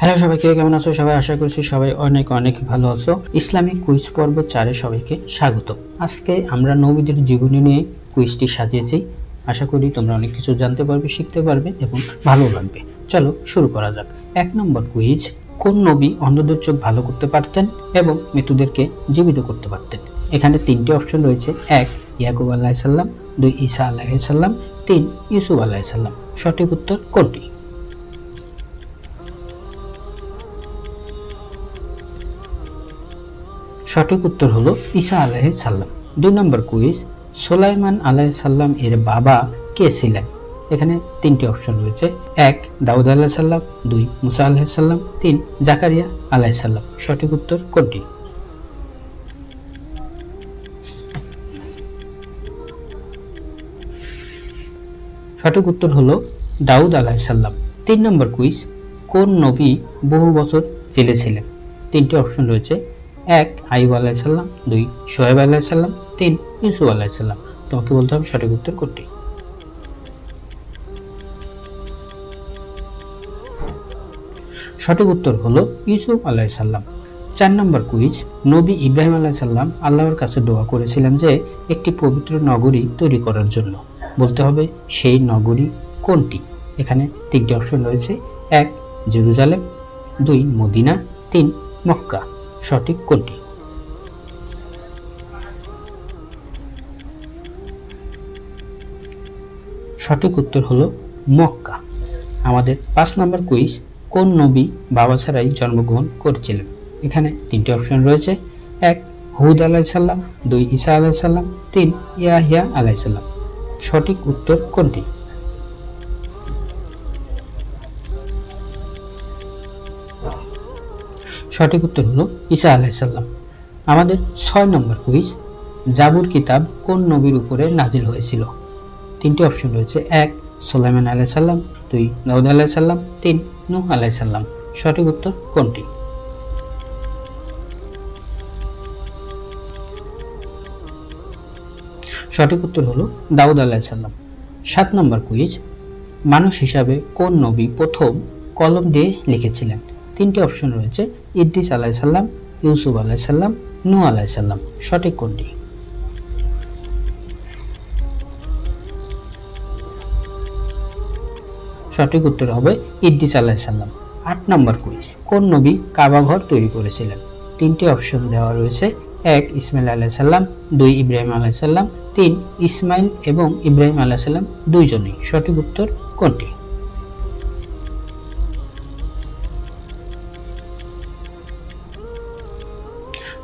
Hello সবাইকে, কেমন আছো? সবাই আশা করছি সবাই অনেক অনেক ভালো আছো। ইসলামিক কুইজ পর্ব চারে সবাইকে স্বাগত। আজকে আমরা নবীদের জীবনী নিয়ে কুইজটি সাজিয়েছি। আশা করি তোমরা অনেক কিছু জানতে পারবে, শিখতে পারবে এবং ভালো লাগবে। চলো শুরু করা যাক। এক নম্বর কুইজ, কোন নবী অন্ধদের চোখ ভালো করতে পারতেন এবং মৃত্যুদেরকে জীবিত করতে পারতেন? এখানে তিনটি অপশন রয়েছে। এক, ইয়াকুব আলাহিসাল্লাম দুই, ঈসা আলাহিসাল্লাম তিন, ইউসুফ আলাহিসাল্লাম সঠিক উত্তর কোনটি? সঠিক উত্তর হলো ঈসা আলাহি সাল্লাম দুই নম্বর কুইজ, সোলাইমান আলাহি সাল্লাম এর বাবা কে ছিলেন? এখানে তিনটি অপশন রয়েছে। এক, দাউদ আলাহ সাল্লাম দুই, মুসা আলাহ সাল্লাম তিন, জাকারিয়া আলাহ সাল্লাম সঠিক উত্তর কোনটি? সঠিক উত্তর হলো দাউদ আলাহিসাল্লাম তিন নম্বর কুইজ, কোন নবী বহু বছর জেলে ছিলেন? তিনটি অপশন রয়েছে। এক, আইব আলাহিসাল্লাম দুই, সোহেব আলাহিসাল্লাম তিন, ইউসুফ আলাহিসাল্লাম তোমাকে বলতে হবে সঠিক উত্তর কোনটি? সঠিক উত্তর হলো ইউসুফ আলাহিসাল্লাম চার নম্বর কুইজ, নবী ইব্রাহিম আলাহিসাল্লাম আল্লাহর কাছে দোয়া করেছিলেন যে, একটি পবিত্র নগরী তৈরি করার জন্য। বলতে হবে সেই নগরী কোনটি? এখানে তিনটি অপশন রয়েছে। এক, জেরুজালেম, দুই, মদিনা, তিন, মক্কা। সঠিক কোনটি? সঠিক উত্তর হলো মক্কা। আমাদের পাঁচ নম্বর কুইজ, কোন নবী বাবা ছাড়াই জন্মগ্রহণ করেছিলেন? এখানে তিনটি অপশন রয়েছে। এক, হুদ আলাইসাল্লাম দুই, ঈসা আলাইসাল্লাম তিন, ইয়াহিয়া আলাইসাল্লাম সঠিক উত্তর কোনটি? সঠিক উত্তর হলো ঈসা আলাইসাল্লাম আমাদের ছয় নম্বর কুইজ, জাবুর কিতাব কোন নবীর উপরে নাজিল হয়েছিল? তিনটি অপশন রয়েছে, এক, সোলাইমান আলাইসাল্লাম দুই, দাউদ আলাইসাল্লাম তিন, নূহ আলাইসাল্লাম সঠিক উত্তর কোনটি? সঠিক উত্তর হলো দাউদ আলাইসাল্লাম সাত নম্বর কুইজ, মানুষ হিসাবে কোন নবী প্রথম কলম দিয়ে লিখেছিলেন? তিনটি অপশন রয়েছে ইদ্রিস আলাইসাল্লাম ইউসুফ আলাইসাল্লাম নূ আলাইসাল্লাম সঠিক কোনটি? সঠিক উত্তর হবে ইদ্রিস আলাইসাল্লাম আট নম্বর কুইজ, কোন নবী কাবাঘর তৈরি করেছিলেন? তিনটি অপশন দেওয়া রয়েছে। এক, ইসমাইল আলাইসাল্লাম দুই, ইব্রাহিম আলাইসাল্লাম তিন, ইসমাইল এবং ইব্রাহিম আলাইসাল্লাম দুইজনেই। সঠিক উত্তর কোনটি?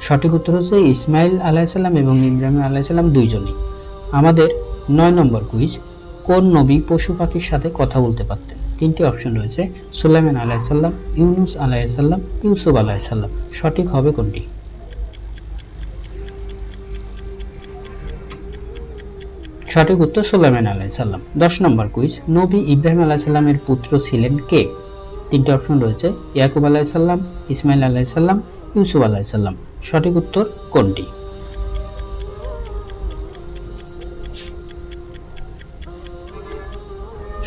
সঠিক উত্তর হচ্ছে ইসমাইল আলাইসাল্লাম এবং ইব্রাহিম আলাইসাল্লাম দুইজনই। আমাদের নয় নম্বর কুইজ, কোন নবী পশু পাখির সাথে কথা বলতে পারতেন? তিনটি অপশন রয়েছে, সুলাইমান আলাইসাল্লাম ইউনুস আলাইসাল্লাম ইউসুফ আলাইসাল্লাম সঠিক হবে কোনটি? সঠিক উত্তর সুলাইমান আলাইসাল্লাম দশ নম্বর কুইজ, নবী ইব্রাহিম আলাইসাল্লামের পুত্র ছিলেন কে? তিনটি অপশন রয়েছে, ইয়াকুব আলাইসাল্লাম ইসমাইল আলাইসাল্লাম ইউসুফ আলাইসাল্লাম সঠিক উত্তর কোনটি?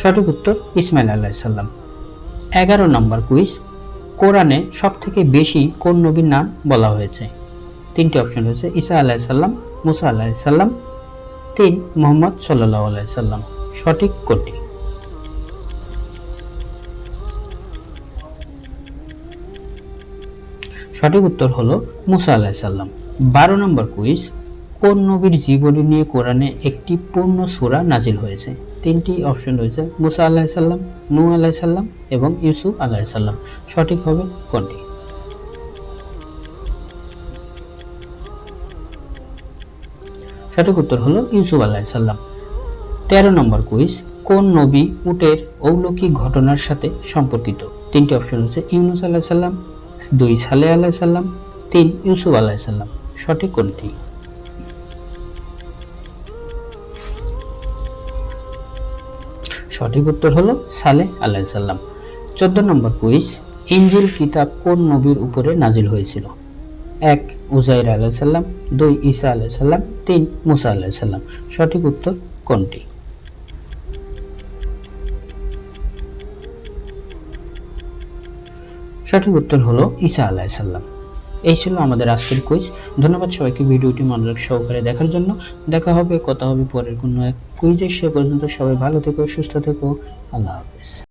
সঠিক উত্তর ইসমাইল আলাইসাল্লাম এগারো নম্বর কুইজ, কোরআনে সব থেকে বেশি কোন নবীর নাম বলা হয়েছে? তিনটি অপশন রয়েছে, ঈসা আলাইসাল্লাম মুসা আলাইসাল্লাম তিন মোহাম্মদ সাল্লাহ আলাইসাল্লাম সঠিক কোনটি? সঠিক উত্তর হলো মুসা আলাহিসাল্লাম বারো নম্বর কুইজ, কোন নবীর জীবনী নিয়ে কোরআনে একটি পূর্ণ সূরা নাজিল হয়েছে? তিনটি অপশন রয়েছে, মুসা আলাহিসাল্লাম নূ আলাহিসাল্লাম এবং ইউসুফ আলাহিসাল্লাম সঠিক হবে কোনটি? সঠিক উত্তর হলো ইউসুফ আলাহিসাল্লাম তেরো নম্বর কুইজ, কোন নবী উটের অলৌকিক ঘটনার সাথে সম্পর্কিত? তিনটি অপশন হচ্ছে ইউনুস আলাহিসাল্লাম দুই সালে আলাহ সাল্লাম তিন ইউসুফ আলাহ সাল্লাম সঠিক কোনটি? সঠিক উত্তর হলো সালে আলাহ সাল্লাম চোদ্দ নম্বর কুইজ ইঞ্জিল কিতাব কোন নবীর উপরে নাজিল হয়েছিল? এক উজাইর আলাহ সাল্লাম দুই, ঈসা আলাহ সাল্লাম তিন, মুসা আলাহ সাল্লাম সঠিক উত্তর কোনটি? সঠিক উত্তর হলো ঈসা আলাইসাল্লাম এই ছিল আমাদের আজকের কুইজ ধন্যবাদ সবাইকে ভিডিওটি মনোযোগ সহকারে দেখার জন্য। দেখা হবে, কথা হবে পরের কোনো এক কুইজে সে পর্যন্ত সবাই ভালো থেকো, সুস্থ থেকো। আল্লাহ হাফেজ।